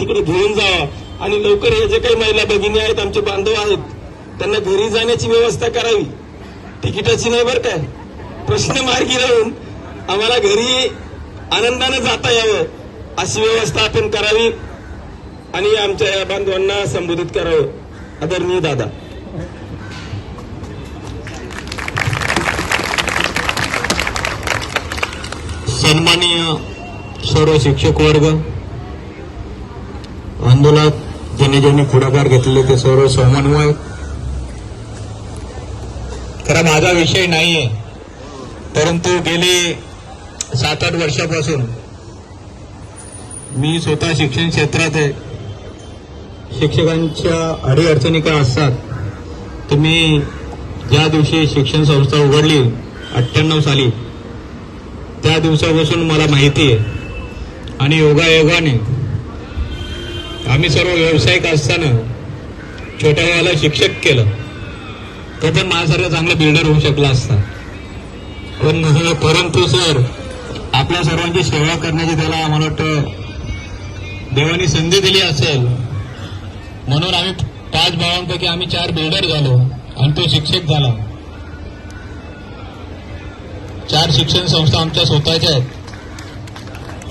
तिकडे घेऊन जावा आणि लवकर हे जे काही महिला भगिनी आहेत आमचे बांधव आहेत त्यांना घरी जाण्याची व्यवस्था करावी. तिकिटाची नाही बरं काय प्रश्न मार्गी राहून आम्हाला घरी आनंदाने जाता यावं अशी व्यवस्था आपण करावी आणि आमच्या या बांधवांना संबोधित करावं. आदरणीय दादा. सन्माननीय सर्व शिक्षक वर्ग आंदोलनात ज्यांनी ज्यांनी पुढाकार घेतलेले ते सर्व समन्वय खरा माझा विषय नाहीये परंतु गेले सात आठ वर्षापासून मी स्वतः शिक्षण क्षेत्रात आहे. शिक्षकांच्या अडीअडचणी काय असतात तुम्ही ज्या दिवशी शिक्षण संस्था उघडली अठ्ठ्याण्णव साली त्या दिवसापासून मला माहिती आहे. आणि योगायोगाने आम्ही सर्व व्यावसायिक असताना छोट्या वेळाला शिक्षक केलं. तर पण माझ्यासारखा चांगला बिल्डर होऊ शकला असता. पण परंतु सर आपल्या सर्वांची सेवा करण्याची त्याला मला वाटतं देवानी संधी दिली असेल. म्हणून आम्ही पाच भावांपैकी आम्ही चार बिल्डर झालो आणि तो शिक्षक झाला. चार शिक्षण संस्था आमच्या स्वतःच्या आहेत.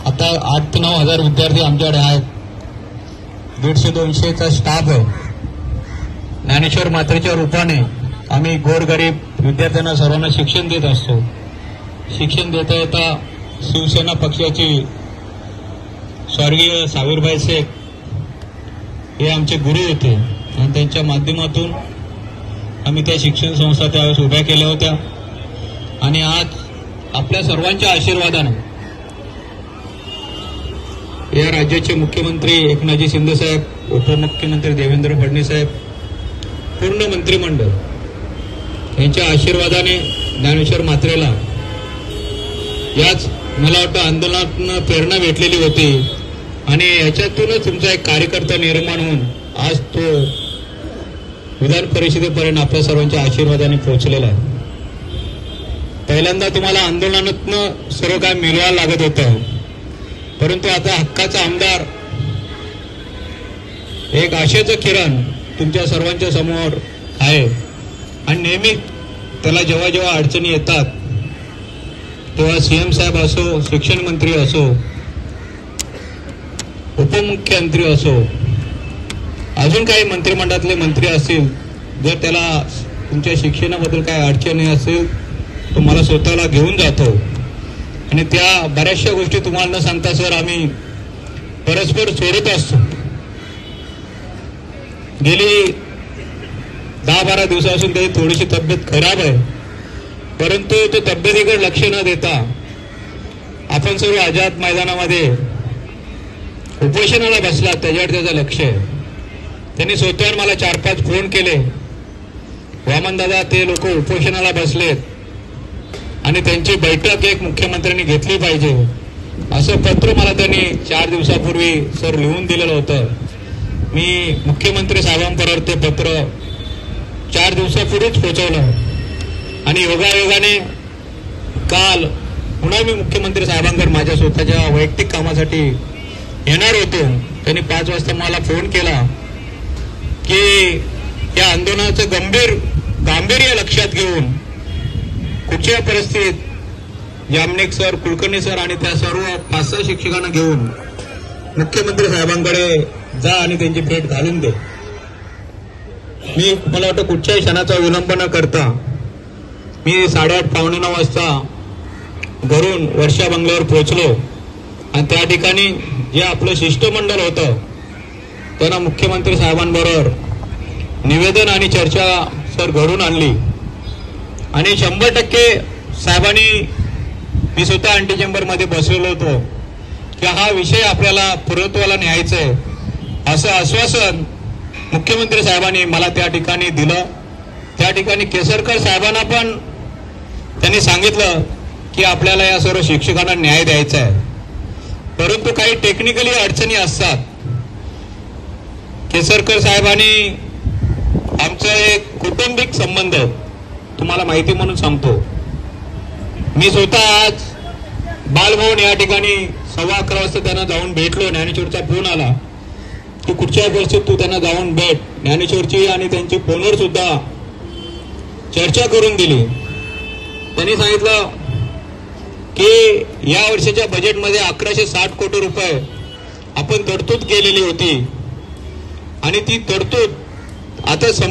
आता आठ ते नऊ हजार विद्यार्थी आमच्याकडे आहेत. दीडशे दोनशेचा स्टाफ आहे. ज्ञानेश्वर मात्रेच्या रूपाने आम्ही गोरगरीब विद्यार्थ्यांना सर्वांना शिक्षण देत असतो. शिक्षण देता येता शिवसेना पक्षाची स्वर्गीय सावीरभाई शेख हे आमचे गुरु होते. आणि त्यांच्या माध्यमातून आम्ही त्या शिक्षण संस्था त्यावेळेस उभ्या केल्या होत्या. आणि आज आपल्या सर्वांच्या आशीर्वादाने या राज्याचे मुख्यमंत्री एकनाथजी शिंदे साहेब उपमुख्यमंत्री देवेंद्र फडणवीस साहेब पूर्ण मंत्रिमंडळ यांच्या आशीर्वादाने ज्ञानेश्वर मात्रेला याच मला वाटतं आंदोलनातून प्रेरणा भेटलेली होती. आणि याच्यातूनच तुमचा एक कार्यकर्ता निर्माण होऊन आज तो विधान परिषदेपर्यंत आपल्या सर्वांच्या आशीर्वादाने पोहोचलेला आहे. पहिल्यांदा तुम्हाला आंदोलनातनं सर्व काय मिळवायला लागत होतं. परंतु आता हक्काचा आमदार एक आशेचं किरण तुमच्या सर्वांच्या समोर आहे. आणि नेहमी त्याला जेव्हा जेव्हा अडचणी येतात तेव्हा सीएम साहेब असो शिक्षण मंत्री असो उपमुख्यमंत्री असो अजून काही मंत्रिमंडळातले मंत्री असतील जर त्याला तुमच्या शिक्षणाबद्दल काही अडचणी असेल तो मला स्वतःला घेऊन जातो. आणि त्या बऱ्याचशा गोष्टी तुम्हाला न सांगता सर आम्ही परस्पर सोडत असतो. गेली दहा बारा दिवसापासून त्याची थोडीशी तब्येत खराब आहे. परंतु तो तब्येतीकडे लक्ष न देता आपण सर्व आझाद मैदानामध्ये उपोषणाला बसला त्याच्यावर त्याचं लक्ष आहे. त्यांनी स्वतःवर मला चार पाच फोन केले. वामनदादा ते लोक उपोषणाला बसलेत. आणि त्यांची बैठक एक मुख्यमंत्र्यांनी घेतली पाहिजे. असं पत्र मला त्यांनी चार दिवसापूर्वी सर लिहून दिलेलं होतं. मी मुख्यमंत्री साहेबांपर्यंत ते पत्र चार दिवसापूर्वीच पोचवलं आणि योगायोगाने काल पुन्हा मी मुख्यमंत्री साहेबांकडे माझ्या स्वतःच्या वैयक्तिक कामासाठी येणार होतो. त्यांनी पाच वाजता मला फोन केला की या आंदोलनाचं गंभीर गांभीर्य लक्षात घेऊन कुठच्या परिस्थितीत जामनेक सर कुलकर्णी सर आणि त्या सर्व पाच सहा शिक्षकांना घेऊन मुख्यमंत्री साहेबांकडे जा आणि त्यांची भेट घालून दे. मी मला वाटतं कुठच्याही क्षणाचा विलंब न करता मी साडेआठ पावणे नऊ वाजता घरून वर्षा बंगल्यावर पोहोचलो. आणि त्या ठिकाणी जे आपलं शिष्टमंडळ होतं त्यांना मुख्यमंत्री साहेबांबरोबर निवेदन आणि चर्चा सर घडून आणली. आणि शंभर टक्के साहेबांनी मी स्वतः अँटी चेंबरमध्ये बसलेलो होतो की हा विषय आपल्याला पूर्वत्वाला न्यायचा आहे. असं आश्वासन मुख्यमंत्री साहेबांनी मला त्या ठिकाणी दिलं. त्या ठिकाणी केसरकर साहेबांना पण त्यांनी सांगितलं की आपल्याला या सर्व शिक्षकांना न्याय द्यायचा आहे. परंतु काही टेक्निकली अडचणी असतात. केसरकर साहेबांनी आमचं एक कौटुंबिक संबंध आहे तुम्हाला माहिती म्हणून सांगतो. मी स्वतः आज बालभवन या ठिकाणी सव्वा अकरा वाजता त्यांना जाऊन भेटलो ज्ञानेश्वरचा फोन आला. की कुठच्या परिस्थितीत तू त्यांना जाऊन भेट. ज्ञानेश्वरची आणि त्यांची फोनवर सुद्धा चर्चा करून दिली. त्यांनी सांगितलं की या वर्षाच्या बजेटमध्ये अकराशे साठ कोटी रुपये आपण तरतूद केलेली होती. आणि ती तरतूद आता संप